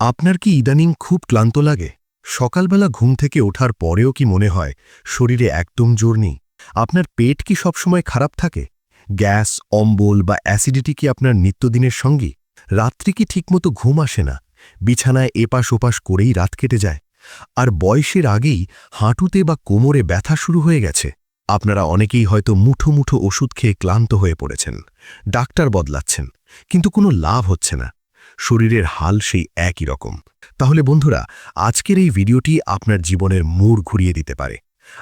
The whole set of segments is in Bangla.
আপনার কি ইদানিং খুব ক্লান্ত লাগে? সকালবেলা ঘুম থেকে ওঠার পরেও কি মনে হয়, শরীরে একদম জোর নেই? আপনার পেট কি সবসময় খারাপ থাকে? গ্যাস, অম্বল বা অ্যাসিডিটি কি আপনার নিত্যদিনের সঙ্গী? রাত্রি কি ঠিকমতো ঘুম আসে না? বিছানায় এপাশ ওপাশ করেই রাত কেটে যায়। আর বয়সের আগেই হাঁটুতে বা কোমরে ব্যথা শুরু হয়ে গেছে। আপনারা অনেকেই হয়তো মুঠো মুঠো ওষুধ খেয়ে ক্লান্ত হয়ে পড়েছেন। ডাক্তার বদলাচ্ছেন। কিন্তু কোনো লাভ হচ্ছে না। শরীরের হাল সেই একই রকম। তাহলে বন্ধুরা, আজকের এই ভিডিওটি আপনার জীবনের মোড় ঘুরিয়ে দিতে পারে।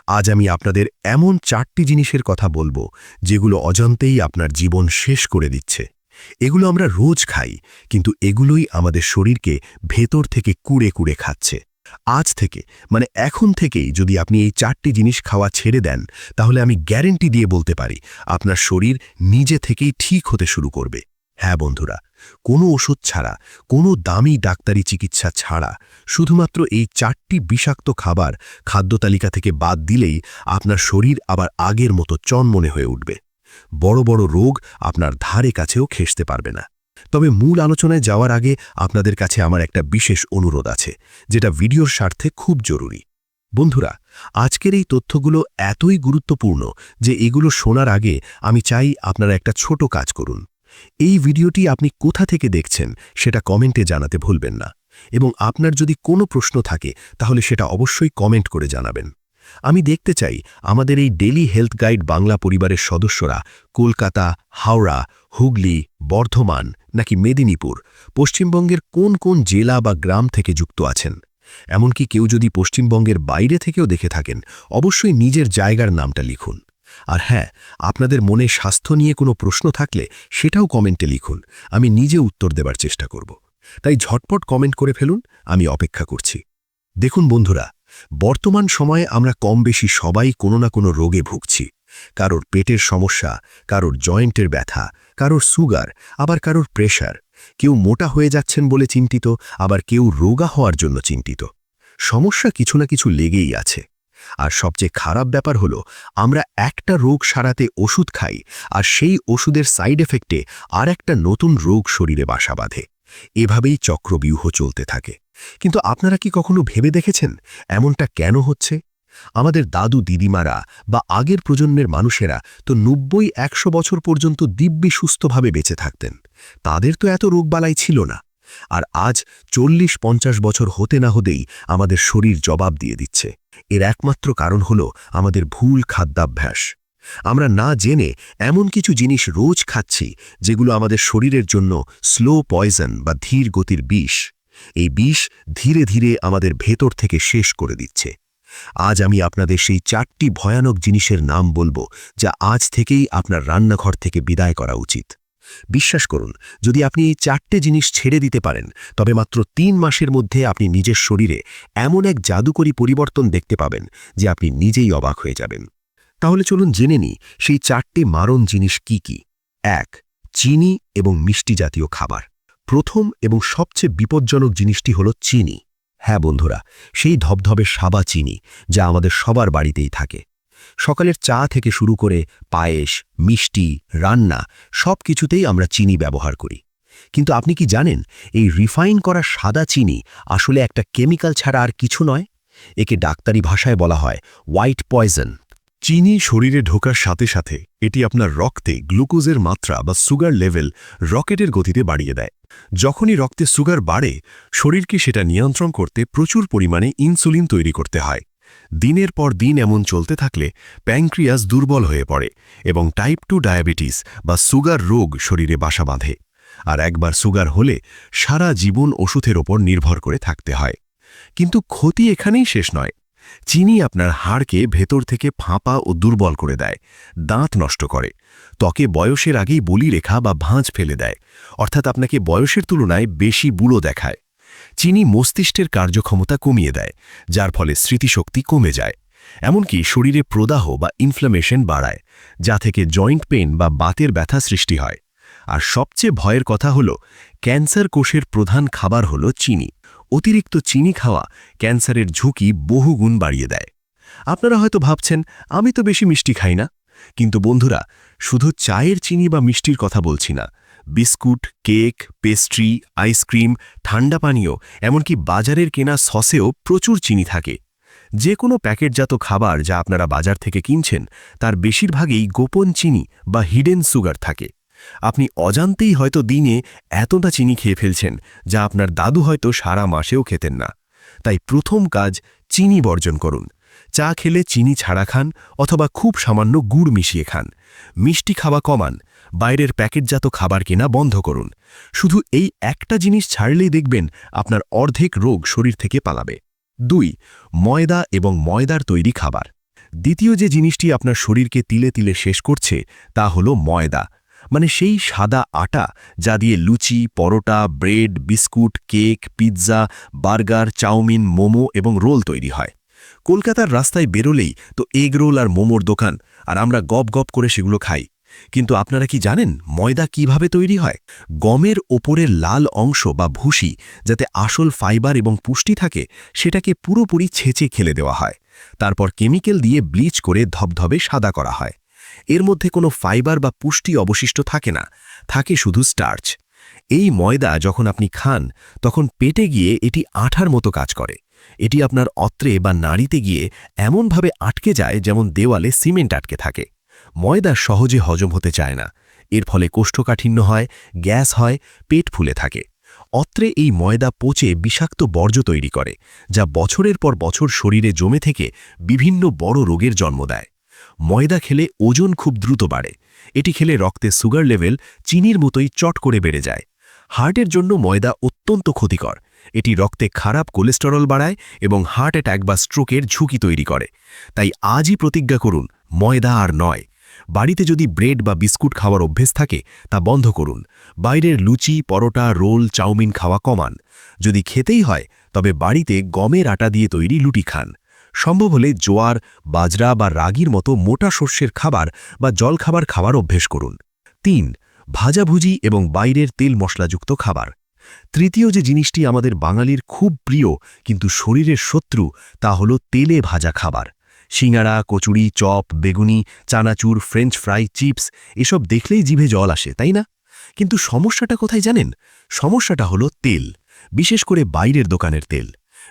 আজ আমি আপনাদের এমন চারটি জিনিসের কথা বলব, যেগুলো অজান্তেই আপনার জীবন শেষ করে দিচ্ছে। এগুলো আমরা রোজ খাই, কিন্তু এগুলোই আমাদের শরীরকে ভেতর থেকে কুড়ে কুড়ে খাচ্ছে। আজ থেকে মানে এখন থেকেই যদি আপনি এই চারটি জিনিস খাওয়া ছেড়ে দেন, তাহলে আমি গ্যারেন্টি দিয়ে বলতে পারি, আপনার শরীর নিজে থেকেই ঠিক হতে শুরু করবে। হ্যাঁ বন্ধুরা কোনো ওষুধ ছাড়া, কোনো দামি ডাক্তারি চিকিৎসা ছাড়া, শুধুমাত্র এই চারটি বিষাক্ত খাবার খাদ্য তালিকা থেকে বাদ দিলেই আপনার শরীর আবার আগের মতো চনমনে হয়ে উঠবে। বড় বড় রোগ আপনার ধারে কাছেও খেসতে পারবে না। তবে মূল আলোচনায় যাওয়ার আগে আপনাদের কাছে আমার একটা বিশেষ অনুরোধ আছে, যেটা ভিডিওর স্বার্থে খুব জরুরি। বন্ধুরা, আজকের এই তথ্যগুলো এতই গুরুত্বপূর্ণ যে এগুলো শোনার আগে আমি চাই আপনারা একটা ছোট কাজ করুন। এই ভিডিওটি আপনি কোথা থেকে দেখছেন সেটা কমেন্টে জানাতে ভুলবেন না। এবং আপনার যদি কোনো প্রশ্ন থাকে, তাহলে সেটা অবশ্যই কমেন্ট করে জানাবেন। আমি দেখতে চাই আমাদের এই ডেলি হেলথ গাইড বাংলা পরিবারের সদস্যরা কলকাতা, হাওড়া, হুগলি, বর্ধমান নাকি মেদিনীপুর পশ্চিমবঙ্গের কোন কোন জেলা বা গ্রাম থেকে যুক্ত আছেন? এমনকি কেউ যদি পশ্চিমবঙ্গের বাইরে থেকেও দেখে থাকেন, অবশ্যই নিজের জায়গার নামটা লিখুন। আর হ্যাঁ আপনাদের মনে স্বাস্থ্য নিয়ে কোনো প্রশ্ন থাকলে সেটাও কমেন্টে লিখুন। আমি নিজে উত্তর দেবার চেষ্টা করব। তাই ঝটপট কমেন্ট করে ফেলুন, আমি অপেক্ষা করছি। দেখুন বন্ধুরা, বর্তমান সময়ে আমরা কম বেশি সবাই কোনো না কোনো রোগে ভুগছি। কারোর পেটের সমস্যা, কারোর জয়েন্টের ব্যথা, কারোর সুগার, আবার কারোর প্রেশার। কেউ মোটা হয়ে যাচ্ছেন বলে চিন্তিত, আবার কেউ রোগা হওয়ার জন্য চিন্তিত। সমস্যা কিছু না কিছু লেগেই আছে। আর সবচেয়ে খারাপ ব্যাপার হলো, আমরা একটা রোগ সারাতে ওষুধ খাই, আর সেই ওষুধের সাইড এফেক্টে আর একটা নতুন রোগ শরীরে বাসা বাঁধে। এভাবেই চক্রবিউহ চলতে থাকে। কিন্তু আপনারা কি কখনো ভেবে দেখেছেন এমনটা কেন হচ্ছে? আমাদের দাদু দিদিমারা বা আগের প্রজন্মের মানুষেরা তো নব্বই একশো বছর পর্যন্ত দিব্যি সুস্থভাবে বেঁচে থাকতেন। তাদের তো এত রোগবালাই ছিল না। আর আজ চল্লিশ পঞ্চাশ বছর হতে না হতেই আমাদের শরীর জবাব দিয়ে দিচ্ছে। এর একমাত্র কারণ হল আমাদের ভুল খাদ্যাভ্যাস। আমরা না জেনে এমন কিছু জিনিস রোজ খাচ্ছি যেগুলো আমাদের শরীরের জন্য স্লো পয়জন বা ধীর গতির বিষ। এই বিষ ধীরে ধীরে আমাদের ভেতর থেকে শেষ করে দিচ্ছে। আজ আমি আপনাদের সেই চারটি ভয়ানক জিনিসের নাম বলব যা আজ থেকেই আপনার রান্নাঘর থেকে বিদায় করা উচিত। বিশ্বাস করুন, যদি আপনি এই চারটে জিনিস ছেড়ে দিতে পারেন, তবে মাত্র তিন মাসের মধ্যে আপনি নিজের শরীরে এমন এক জাদুকরী পরিবর্তন দেখতে পাবেন যে আপনি নিজেই অবাক হয়ে যাবেন। তাহলে চলুন জেনে নিই, সেই চারটে মারণ জিনিস কি কি? এক, চিনি এবং মিষ্টি জাতীয় খাবার। প্রথম এবং সবচেয়ে বিপজ্জনক জিনিসটি হল চিনি। হ্যাঁ বন্ধুরা, সেই ধবধবে সাবা চিনি, যা আমাদের সবার বাড়িতেই থাকে। সকালের চা থেকে শুরু করে পায়েস, মিষ্টি, রান্না সব কিছুতেই আমরা চিনি ব্যবহার করি। কিন্তু আপনি কি জানেন, এই রিফাইন করা সাদা চিনি আসলে একটা কেমিক্যাল ছাড়া আর কিছু নয়? একে ডাক্তারি ভাষায় বলা হয় হোয়াইট পয়জন। চিনি শরীরে ঢোকার সাথে সাথে এটি আপনার রক্তে গ্লুকোজের মাত্রা বা সুগার লেভেল রকেটের গতিতে বাড়িয়ে দেয়। যখনই রক্তে সুগার বাড়ে, শরীরকে সেটা নিয়ন্ত্রণ করতে প্রচুর পরিমাণে ইনসুলিন তৈরি করতে হয়। দিনের পর দিন এমন চলতে থাকলে প্যাংক্রিয়াস দুর্বল হয়ে পড়ে এবং টাইপ টু ডায়াবেটিস বা সুগার রোগ শরীরে বাসা বাঁধে। আর একবার সুগার হলে সারা জীবন ওষুধের ওপর নির্ভর করে থাকতে হয়। কিন্তু ক্ষতি এখানেই শেষ নয়। চিনি আপনার হাড়কে ভেতর থেকে ফাঁপা ও দুর্বল করে দেয়, দাঁত নষ্ট করে। ত্বকে বয়সের আগেই বলি রেখা বা ভাঁজ ফেলে দেয়। অর্থাৎ আপনাকে বয়সের তুলনায় বেশি বুড়ো দেখায়। চিনি মস্তিষ্কের কার্যক্ষমতা কমিয়ে দেয়, যার ফলে স্মৃতিশক্তি কমে যায়। এমনকি শরীরে প্রদাহ বা ইনফ্লামেশন বাড়ায়, যা থেকে জয়েন্ট পেন বা বাতের ব্যথা সৃষ্টি হয়। আর সবচেয়ে ভয়ের কথা হল, ক্যান্সার কোষের প্রধান খাবার হল চিনি। অতিরিক্ত চিনি খাওয়া ক্যান্সারের ঝুঁকি বহুগুণ বাড়িয়ে দেয়। আপনারা হয়তো ভাবছেন, আমি তো বেশি মিষ্টি খাই না। কিন্তু বন্ধুরা, শুধু চায়ের চিনি বা মিষ্টির কথা বলছি না। বিস্কুট, কেক, পেস্ট্রি, আইসক্রিম, ঠান্ডা পানীয়, এমনকি বাজারের কেনা সসেও প্রচুর চিনি থাকে। যে কোনো প্যাকেটজাত খাবার যা আপনারা বাজার থেকে কিনছেন, তার বেশিরভাগই গোপন চিনি বা হিডেন সুগার থাকে। আপনি অজান্তেই হয়তো দিনে এতটা চিনি খেয়ে ফেলছেন, যা আপনার দাদু হয়তো সারা মাসেও খেতেন না। তাই প্রথম কাজ চিনি বর্জন করুন। চা খেলে চিনি ছাড়া খান অথবা খুব সামান্য গুড় মিশিয়ে খান। মিষ্টি খাওয়া কমান বাইরের প্যাকেটজাত খাবার কেনা বন্ধ করুন। শুধু এই একটা জিনিস ছাড়লেই দেখবেন আপনার অর্ধেক রোগ শরীর থেকে পালাবে। দুই, ময়দা এবং ময়দার তৈরি খাবার। দ্বিতীয় যে জিনিসটি আপনার শরীরকে তিলে তিলে শেষ করছে, তা হল ময়দা। মানে সেই সাদা আটা যা দিয়ে luchi, paratha, bread, biscuit, cake, pizza, burger, chow mein, momo এবং রোল তৈরি হয়। কলকাতার রাস্তায় বেরোলেই তো এগ রোল আর মোমোর দোকান, আর আমরা গপ গপ করে সেগুলো খাই। কিন্তু আপনারা কি জানেন ময়দা কীভাবে তৈরি হয়? গমের ওপরের লাল অংশ বা ভুসি যাতে আসল ফাইবার এবং পুষ্টি থাকে, সেটাকে পুরোপুরি ছেঁচে খেলে দেওয়া হয়। তারপর কেমিক্যাল দিয়ে ব্লিচ করে ধবধবে সাদা করা হয়। এর মধ্যে কোনো ফাইবার বা পুষ্টি অবশিষ্ট থাকে না, থাকে শুধু স্টার্চ। এই ময়দা যখন আপনি খান, তখন পেটে গিয়ে এটি আঠার মতো কাজ করে। এটি আপনার অত্রে বা নাড়িতে গিয়ে এমনভাবে আটকে যায় যেমন দেওয়ালে সিমেন্ট আটকে থাকে। ময়দা সহজে হজম হতে চায় না। এর ফলে কোষ্ঠকাঠিন্য হয়, গ্যাস হয়, পেট ফুলে থাকে। অত্রে এই ময়দা পচে বিষাক্ত বর্জ্য তৈরি করে, যা বছরের পর বছর শরীরে জমে থেকে বিভিন্ন বড় রোগের জন্ম দেয়। ময়দা খেলে ওজন খুব দ্রুত বাড়ে। এটি খেলে রক্তে সুগার লেভেল চিনির মতোই চট করে বেড়ে যায়। হার্টের জন্য ময়দা অত্যন্ত ক্ষতিকর। এটি রক্তে খারাপ কোলেস্টেরল বাড়ায় এবং হার্ট অ্যাটাক বা স্ট্রোকের ঝুঁকি তৈরি করে। তাই আজই প্রতিজ্ঞা করুন, ময়দা আর নয়। বাড়িতে যদি ব্রেড বা বিস্কুট খাওয়ার অভ্যেস থাকে, তা বন্ধ করুন। বাইরের লুচি, পরোটা, রোল, চাউমিন খাওয়া কমান। যদি খেতেই হয়, তবে বাড়িতে গমের আটা দিয়ে তৈরি লুটি খান। সম্ভব হলে জোয়ার, বাজরা বা রাগির মতো মোটা শস্যের খাবার বা জলখাবার খাওয়ার অভ্যেস করুন। তিন, ভাজাভুজি এবং বাইরের তেল মশলাযুক্ত খাবার। তৃতীয় যে জিনিসটি আমাদের বাঙালির খুব প্রিয়, কিন্তু শরীরের শত্রু, তা হল তেলে ভাজা খাবার। সিঙ্গারা, কচুরি, চপ, বেগুনি, চানাচুর, ফ্রেঞ্চ ফ্রাই, চিপস, এসব দেখলেই জিভে জল আসে, তাই না? কিন্তু সমস্যাটা কোথায় জানেন? সমস্যাটা হলো তেল, বিশেষ করে বাইরের দোকানের তেল।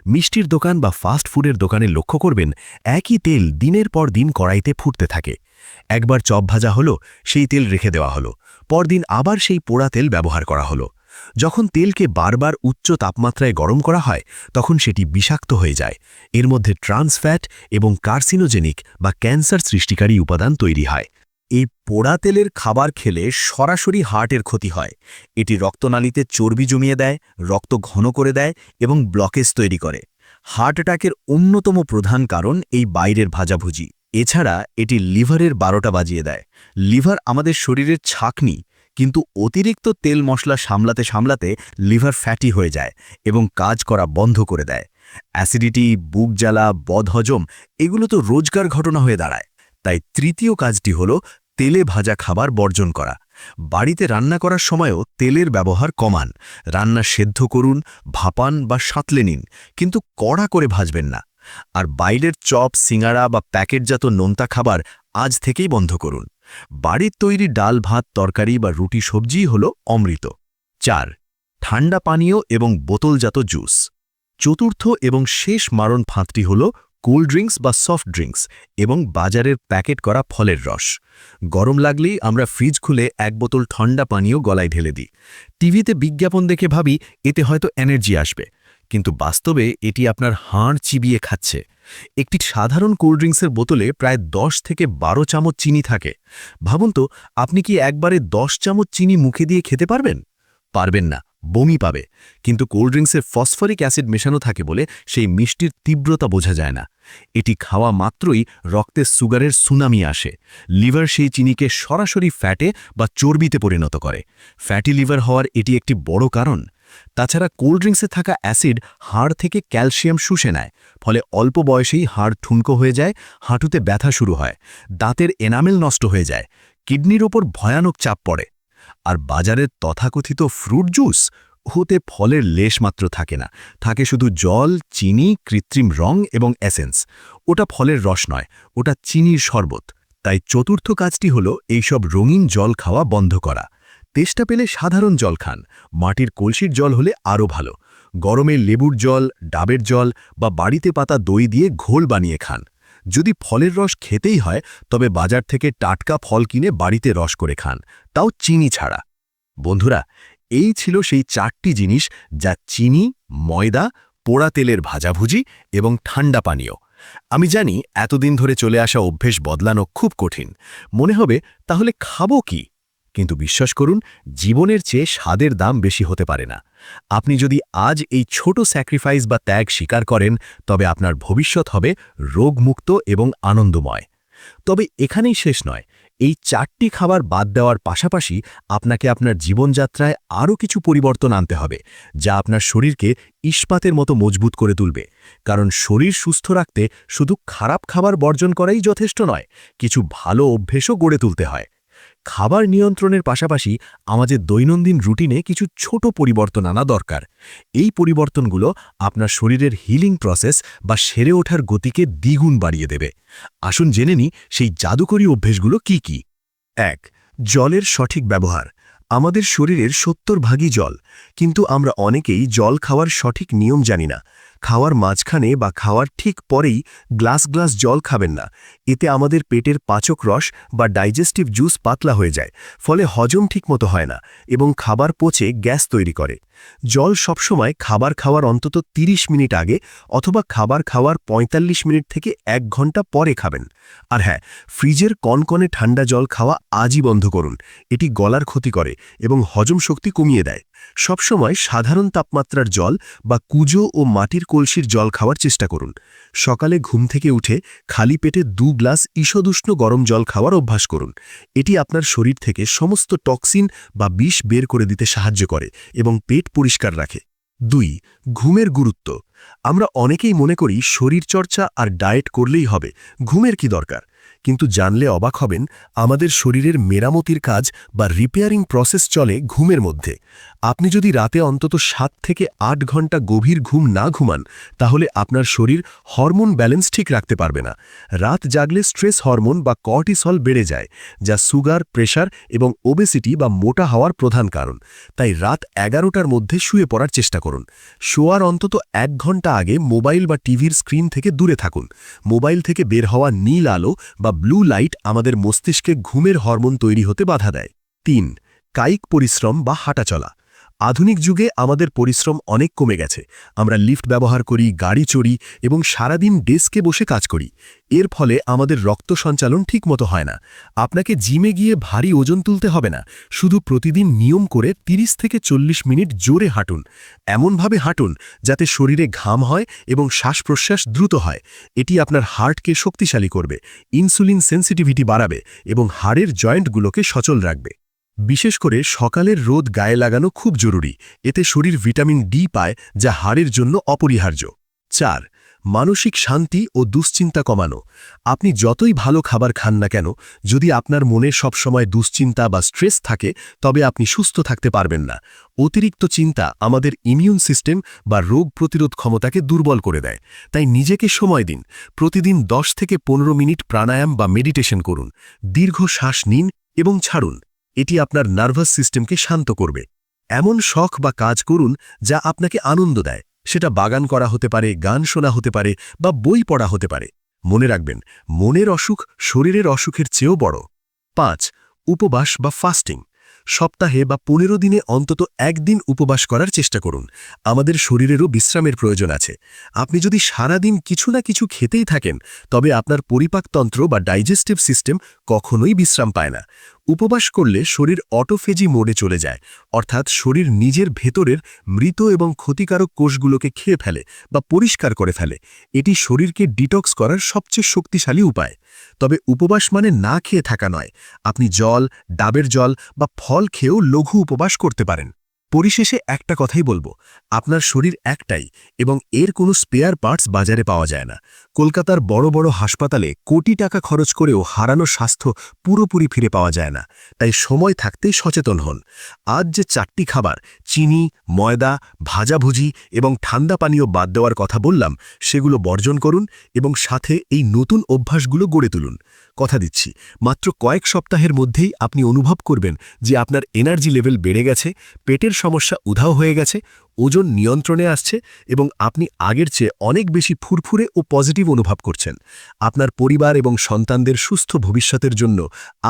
মিষ্টির দোকান বা ফাস্ট ফুডের দোকানে লক্ষ্য করবেন, একই তেল দিনের পর দিন কড়াইতে ফুটতে থাকে। একবার চপ ভাজা হলো, সেই তেল রেখে দেওয়া হলো। পরদিন আবার সেই পোড়া তেল ব্যবহার করা হলো। যখন তেলকে বারবার উচ্চ তাপমাত্রায় গরম করা হয়, তখন সেটি বিষাক্ত হয়ে যায়। এর মধ্যে ট্রান্সফ্যাট এবং কার্সিনোজেনিক বা ক্যান্সার সৃষ্টিকারী উপাদান তৈরি হয়। এই পোড়া তেলের খাবার খেলে সরাসরি হার্টের ক্ষতি হয়। এটি রক্তনালীতে চর্বি জমিয়ে দেয়, রক্ত ঘন করে দেয় এবং ব্লকেজ তৈরি করে। হার্ট অ্যাটাকের অন্যতম প্রধান কারণ এই বাইরের ভাজাভুজি। এছাড়া এটি লিভারের বারোটা বাজিয়ে দেয়। লিভার আমাদের শরীরের ছাকনি কিন্তু অতিরিক্ত তেল মশলা সামলাতে সামলাতে লিভার ফ্যাটি হয়ে যায় এবং কাজ করা বন্ধ করে দেয়। অ্যাসিডিটি, বুক জ্বালা, বদহজম এগুলো তো রোজগার ঘটনা হয়ে দাঁড়ায়। তাই তৃতীয় কাজটি হল তেলে ভাজা খাবার বর্জন করা। বাড়িতে রান্না করার সময়ও তেলের ব্যবহার কমান। রান্না সেদ্ধ করুন, ভাপান বা সাঁতলে নিন, কিন্তু কড়া করে ভাজবেন না। আর বাইরের চপ সিঙাড়া বা প্যাকেটজাত নোনতা খাবার আজ থেকেই বন্ধ করুন। বাড়ির তৈরি ডাল, ভাত, তরকারি বা রুটি সবজিই হল অমৃত। চার, ঠান্ডা পানীয় এবং বোতলজাত জুস। চতুর্থ এবং শেষ মারণ ফাঁদটি হল কোল্ড ড্রিঙ্কস বা সফট ড্রিঙ্কস এবং বাজারের প্যাকেট করা ফলের রস। গরম লাগলেই আমরা ফ্রিজ খুলে এক বোতল ঠান্ডা পানীয় গলায় ঢেলে দিই। টিভিতে বিজ্ঞাপন দেখে ভাবি, এতে হয়তো এনার্জি আসবে। কিন্তু বাস্তবে এটি আপনার হাড় চিবিয়ে খাচ্ছে। একটি সাধারণ কোল্ড ড্রিঙ্কসের বোতলে প্রায় দশ থেকে বারো চামচ চিনি থাকে। ভাবুন তো, আপনি কি একবারে দশ চামচ চিনি মুখে দিয়ে খেতে পারবেন? পারবেন না, বমি পাবে। কিন্তু কোল্ড ড্রিঙ্কসের ফসফরিক অ্যাসিড মেশানো থাকে বলে সেই মিষ্টির তীব্রতা বোঝা যায় না। এটি খাওয়া মাত্রই রক্তে সুগারের সুনামি আসে। লিভার সেই চিনিকে সরাসরি ফ্যাটে বা চর্বিতে পরিণত করে। ফ্যাটি লিভার হওয়ার এটি একটি বড় কারণ। তাছাড়া কোল্ড ড্রিঙ্কসে থাকা অ্যাসিড হাড় থেকে ক্যালসিয়াম শুষে নেয়, ফলে অল্প বয়সেই হাড় ঠুনকো হয়ে যায়, হাঁটুতে ব্যথা শুরু হয়, দাঁতের এনামেল নষ্ট হয়ে যায়, কিডনির ওপর ভয়ানক চাপ পড়ে, আর বাজারের তথাকথিত ফ্রুট জুস হতে ফলের লেশ মাত্র থাকে না, থাকে শুধু জল, চিনি, কৃত্রিম রং এবং এসেন্স। ওটা ফলের রস নয়, ওটা চিনির শরবত। তাই চতুর্থ কাজটি হল এইসব রঙিন জল খাওয়া বন্ধ করা। তেষ্টা পেলে সাধারণ জল খান। মাটির কলসির জল হলে আরও ভালো। গরমে লেবুর জল, ডাবের জল বা বাড়িতে পাতা দই দিয়ে ঘোল বানিয়ে খান। যদি ফলের রস খেতেই হয়, তবে বাজার থেকে টাটকা ফল কিনে বাড়িতে রস করে খান। তাও চিনি ছাড়া। বন্ধুরা, এই ছিল সেই চারটি জিনিস যা চিনি, ময়দা, পোড়া তেলের ভাজাভুজি এবং ঠান্ডা পানীয়। আমি জানি এতদিন ধরে চলে আসা অভ্যেস বদলানো খুব কঠিন। মনে হবে, তাহলে খাব কি? কিন্তু বিশ্বাস করুন, জীবনের চেয়ে স্বাদের দাম বেশি হতে পারে না। আপনি যদি আজ এই ছোট স্যাক্রিফাইস বা ত্যাগ স্বীকার করেন, তবে আপনার ভবিষ্যৎ হবে রোগমুক্ত এবং আনন্দময়। তবে এখানেই শেষ নয়, এই চারটি খাবার বাদ দেওয়ার পাশাপাশি আপনাকে আপনার জীবনযাত্রায় আরও কিছু পরিবর্তন আনতে হবে, যা আপনার শরীরকে ইস্পাতের মতো মজবুত করে তুলবে। কারণ শরীর সুস্থ রাখতে শুধু খারাপ খাবার বর্জন করাই যথেষ্ট নয়, কিছু ভালো অভ্যেসও গড়ে তুলতে হয়। খাবার নিয়ন্ত্রণের পাশাপাশি আমাদের দৈনন্দিন রুটিনে কিছু ছোট পরিবর্তন আনা দরকার। এই পরিবর্তনগুলো আপনার শরীরের হিলিং প্রসেস বা সেরে ওঠার গতিকে দ্বিগুণ বাড়িয়ে দেবে। আসুন জেনে নি সেই জাদুকরী অভ্যেসগুলো কি কি। এক, জলের সঠিক ব্যবহার। আমাদের শরীরের সত্তর ভাগই জল, কিন্তু আমরা অনেকেই জল খাওয়ার সঠিক নিয়ম জানি না। খাওয়ার মাঝখানে বা খাওয়ার ঠিক পরেই গ্লাস গ্লাস জল খাবেন না। এতে আমাদের পেটের পাচক রস বা ডাইজেস্টিভ জুস পাতলা হয়ে যায়, ফলে হজম ঠিকমতো হয় না এবং খাবার পচে গ্যাস তৈরি করে। জল সবসময় খাবার খাওয়ার অন্তত ৩০ মিনিট আগে অথবা খাবার খাওয়ার ৪৫ মিনিট থেকে এক ঘণ্টা পরে খাবেন। আর হ্যাঁ ফ্রিজের কনকনে ঠান্ডা জল খাওয়া আজই বন্ধ করুন। এটি গলার ক্ষতি করে এবং হজম শক্তি কমিয়ে দেয়। সবসময় সাধারণ তাপমাত্রার জল বা কুজো ও মাটির কলসির জল খাওয়ার চেষ্টা করুন। সকালে ঘুম থেকে উঠে খালি পেটে দু গ্লাস ঈষদুষ্ণ গরম জল খাওয়ার অভ্যাস করুন। এটি আপনার শরীর থেকে সমস্ত টক্সিন বা বিষ বের করে দিতে সাহায্য করে এবং পেট পরিষ্কার রাখে। দুই, ঘুমের গুরুত্ব। আমরা অনেকেই মনে করি শরীরচর্চা আর ডায়েট করলেই হবে, ঘুমের কি দরকার? কিন্তু জানলে অবাক হবেন, আমাদের শরীরের মেরামতির কাজ বা রিপেয়ারিং প্রসেস চলে ঘুমের মধ্যে। আপনি যদি রাতে অন্তত সাত থেকে আট ঘণ্টা গভীর ঘুম না ঘুমান, তাহলে আপনার শরীর হরমোন ব্যালেন্স ঠিক রাখতে পারবে না। রাত জাগলে স্ট্রেস হরমোন বা কর্টিসল বেড়ে যায়, যা সুগার, প্রেশার এবং ওবেসিটি বা মোটা হওয়ার প্রধান কারণ। তাই রাত এগারোটার মধ্যে শুয়ে পড়ার চেষ্টা করুন। শোয়ার অন্তত এক ঘণ্টা আগে মোবাইল বা টিভির স্ক্রিন থেকে দূরে থাকুন। মোবাইল থেকে বের হওয়া নীল আলো বা ব্লু লাইট আমাদের মস্তিষ্কে ঘুমের হরমোন তৈরি হতে বাধা দেয়। তিন, কায়িক পরিশ্রম বা হাঁটাচলা। আধুনিক যুগে আমাদের পরিশ্রম অনেক কমে গেছে। আমরা লিফট ব্যবহার করি, গাড়ি চড়ি এবং সারাদিন ডেস্কে বসে কাজ করি। এর ফলে আমাদের রক্ত সঞ্চালন ঠিকমতো হয় না। আপনাকে জিমে গিয়ে ভারী ওজন তুলতে হবে না। শুধু প্রতিদিন নিয়ম করে ৩০ থেকে চল্লিশ মিনিট জোরে হাঁটুন। এমনভাবে হাঁটুন যাতে শরীরে ঘাম হয় এবং শ্বাস প্রশ্বাস দ্রুত হয়। এটি আপনার হার্টকে শক্তিশালী করবে, ইনসুলিন সেন্সিটিভিটি বাড়াবে এবং হাড়ের জয়েন্টগুলোকে সচল রাখবে। বিশেষ করে সকালের রোদ গায়ে লাগানো খুব জরুরি। এতে শরীর ভিটামিন ডি পায়, যা হাড়ের জন্য অপরিহার্য। চার, মানসিক শান্তি ও দুশ্চিন্তা কমানো। আপনি যতই ভালো খাবার খান না কেন, যদি আপনার মনে সবসময় দুশ্চিন্তা বা স্ট্রেস থাকে, তবে আপনি সুস্থ থাকতে পারবেন না। অতিরিক্ত চিন্তা আমাদের ইমিউন সিস্টেম বা রোগ প্রতিরোধ ক্ষমতাকে দুর্বল করে দেয়। তাই নিজেকে সময় দিন। প্রতিদিন 10 থেকে পনেরো মিনিট প্রাণায়াম বা মেডিটেশন করুন। দীর্ঘ শ্বাস নিন এবং ছাড়ুন। এটি আপনার নার্ভাস সিস্টেমকে শান্ত করবে। এমন শখ বা কাজ করুন যা আপনাকে আনন্দ দেয়। সেটা বাগান করা হতে পারে, গান শোনা হতে পারে বা বই পড়া হতে পারে। মনে রাখবেন, মনের অসুখ শরীরের অসুখের চেয়েও বড়। পাঁচ, উপবাস বা ফাস্টিং সপ্তাহে বা পনেরো দিনে অন্তত একদিন উপবাস করার চেষ্টা করুন। আমাদের শরীরেরও বিশ্রামের প্রয়োজন আছে। আপনি যদি সারাদিন কিছু না কিছু খেতেই থাকেন, তবে আপনার পরিপাকতন্ত্র বা ডাইজেস্টিভ সিস্টেম কখনোই বিশ্রাম পায় না। উপবাস করলে শরীর অটোফেজি মোডে চলে যায়, অর্থাৎ শরীর নিজের ভেতরের মৃত এবং ক্ষতিকারক কোষগুলোকে খেয়ে ফেলে বা পরিষ্কার করে ফেলে। এটি শরীরকে ডিটক্স করার সবচেয়ে শক্তিশালী উপায়। তবে উপবাস মানে না খেয়ে থাকা নয়। আপনি জল, ডাবের জল বা ফল খেয়েও লঘু উপবাস করতে পারেন। পরিশেষে একটা কথাই বলব, আপনার শরীর একটাই এবং এর কোনো স্পেয়ার পার্টস বাজারে পাওয়া যায় না। কলকাতার বড় বড় হাসপাতালে কোটি টাকা খরচ করেও হারানো স্বাস্থ্য পুরোপুরি ফিরে পাওয়া যায় না, তাই সময় থাকতেই সচেতন হন। আজ যে চারটি খাবার, চিনি, ময়দা, ভাজাভুজি এবং ঠান্ডা পানীয় বাদ দেওয়ার কথা বললাম, সেগুলো বর্জন করুন এবং সাথে এই নতুন অভ্যাসগুলো গড়ে তুলুন। কথা দিচ্ছি, মাত্র কয়েক সপ্তাহের মধ্যেই আপনি অনুভব করবেন যে আপনার এনার্জি লেভেল বেড়ে গেছে, পেটের সমস্যা উধাও হয়ে গেছে, ওজন নিয়ন্ত্রণে আসছে এবং আপনি আগের চেয়ে অনেক বেশি ফুরফুরে ও পজিটিভ অনুভব করছেন। আপনার পরিবার এবং সন্তানদের সুস্থ ভবিষ্যতের জন্য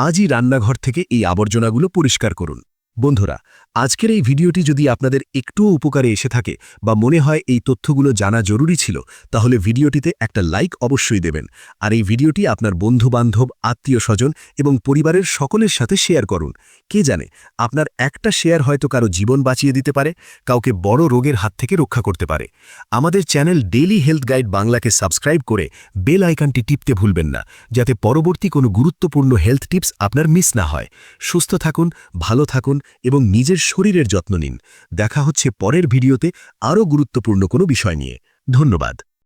আজই রান্নাঘর থেকে এই আবর্জনাগুলো পরিষ্কার করুন। বন্ধুরা আজকের এই ভিডিওটি যদি আপনাদের একটুও উপকারে এসে থাকে বা মনে হয় এই তথ্যগুলো জানা জরুরি ছিল, তাহলে ভিডিওটিতে একটা লাইক অবশ্যই দেবেন। আর এই ভিডিওটি আপনার বন্ধুবান্ধব, আত্মীয় স্বজন এবং পরিবারের সকলের সাথে শেয়ার করুন। কে জানে, আপনার একটা শেয়ার হয়তো কারও জীবন বাঁচিয়ে দিতে পারে, কাউকে বড় রোগের হাত থেকে রক্ষা করতে পারে। আমাদের চ্যানেল ডেইলি হেলথ গাইড বাংলাকে সাবস্ক্রাইব করে বেল আইকনটি টিপতে ভুলবেন না, যাতে পরবর্তী কোনো গুরুত্বপূর্ণ হেলথ টিপস আপনার মিস না হয়। সুস্থ থাকুন, ভালো থাকুন এবং নিজের শরীরের যত্ন নিন। দেখা হচ্ছে পরের ভিডিওতে আরও গুরুত্বপূর্ণ কোনো বিষয় নিয়ে। ধন্যবাদ।